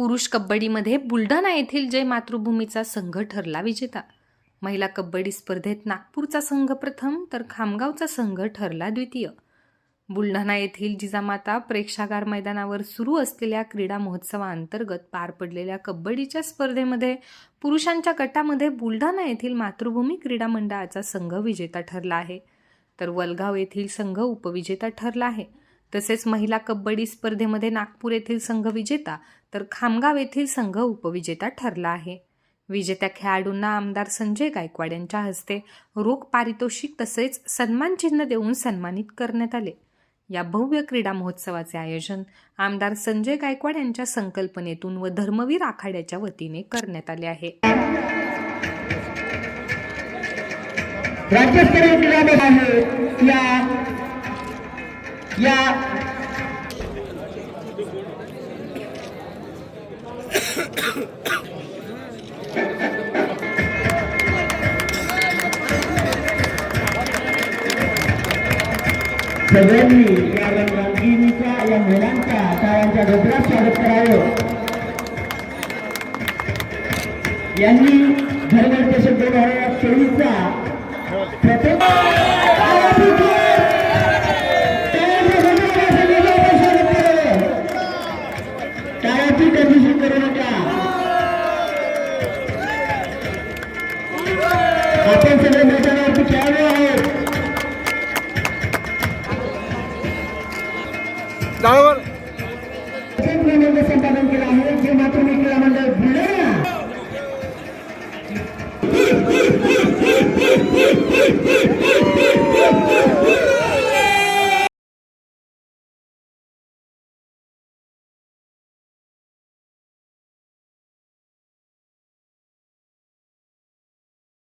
पुरुष कबड्डीमध्ये बुलढाणा येथील जय मातृभूमीचा संघ ठरला विजेता. महिला कबड्डी स्पर्धेत नागपूरचा संघ प्रथम तर खामगावचा संघ ठरला द्वितीय. बुलढाणा येथील जिजामाता प्रेक्षागार मैदानावर सुरू असलेल्या क्रीडा महोत्सवाअंतर्गत पार पडलेल्या कबड्डीच्या स्पर्धेमध्ये पुरुषांच्या गटामध्ये बुलढाणा येथील मातृभूमी क्रीडा मंडळाचा संघ विजेता ठरला आहे. तर वलगाव येथील संघ उपविजेता ठरला आहे. तसेच महिला कबड्डी स्पर्धेमध्ये नागपूर येथील संघ विजेता तर खामगाव येथील संघ उपविजेता ठरला आहे. विजेत्या खेळाडूंना आमदार संजय गायकवाड यांच्या हस्ते रोख पारितोषिक तसेच सन्मान चिन्ह देऊन सन्मानित करण्यात आले. या भव्य क्रीडा महोत्सवाचे आयोजन आमदार संजय गायकवाड यांच्या संकल्पनेतून व धर्मवीर आखाड्याच्या वतीने करण्यात आले आहे. राज्यस्तरीय क्रीडा या या या सगळ्यांनी या रंगीनीच्या या महिलांच्या टाळ्यांच्या गजरात स्वागत करावं यांनी धर्मदेश दोन हजार चोवीसचा प्रथम आपण सगळे मैदानावरती खेळाडू आहोत संपादन केला आहे. जे मातृभूमी